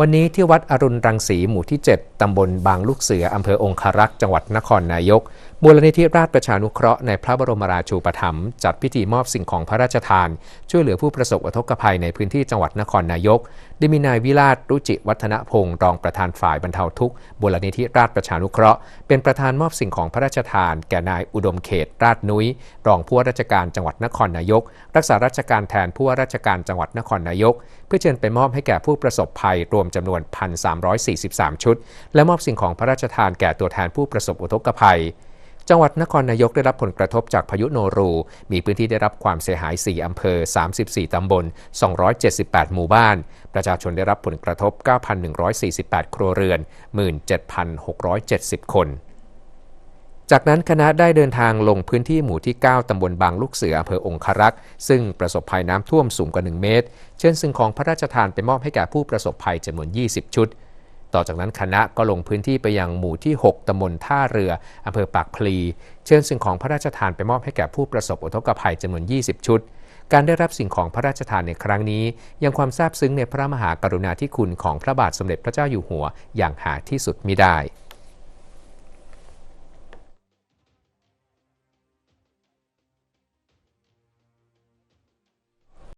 วันนี้ที่วัดอรุณรังสีหมู่ที่ 7 ตำบลบางลูกเสือ อำเภอองคารักษ์ จังหวัดนครนายก มูลนิธิราชประชานุเคราะห์ในพระบรมราชูปถัมภ์จัดพิธีมอบสิ่งของพระราชทาน ช่วยเหลือผู้ประสบอุทกภัยในพื้นที่จังหวัดนครนายกได้มีนายวิราชรุจิวัฒนพงศ์รองประธานฝ่ายบรรเทาทุกข์มูลนิธิราชประชานุเคราะห์ เป็นประธานมอบสิ่งของพระราชทาน แก่นายอุดมเขต ราชนุ้ย รองผู้ว่าราชการจังหวัดนครนายก รักษาราชการแทนผู้ว่าราชการจังหวัดนครนายก เพื่อเชิญไปมอบให้แก่ผู้ประสบภัยรวมจำนวน 1,343 ชุด และมอบสิ่งของพระราชทานแก่ตัวแทนผู้ประสบอุทกภัย จังหวัดนครนายกได้รับผลกระทบจากพายุโนรู มีพื้นที่ได้รับความเสียหาย 4 อำเภอ 34 ตำบล 278 หมู่บ้าน ประชาชนได้รับผลกระทบ 9,148 ครัวเรือน 17,670 คนจากนั้นคณะได้เดินทางลงพื้นที่หมู่ที่ 9 ตำบลบางลูกเสืออำเภอองครักษ์ ซึ่งประสบภัยน้ำท่วมสูงกว่า 1 เมตร เชิญสิ่งของพระราชทานไปมอบให้แก่ผู้ประสบภัยจำนวน 20 ชุด ต่อจากนั้นคณะก็ลงพื้นที่ไปยังหมู่ที่ 6ตำบลท่าเรืออำเภอปากพลี เชิญสิ่งของพระราชทานไปมอบให้แก่ผู้ประสบอุทกภัยจำนวน 20 ชุด การได้รับสิ่งของพระราชทานในครั้งนี้ ยังความซาบซึ้งในพระมหากรุณาธิคุณของพระบาทสมเด็จพระเจ้าอยู่หัวอย่างหาที่สุดมิได้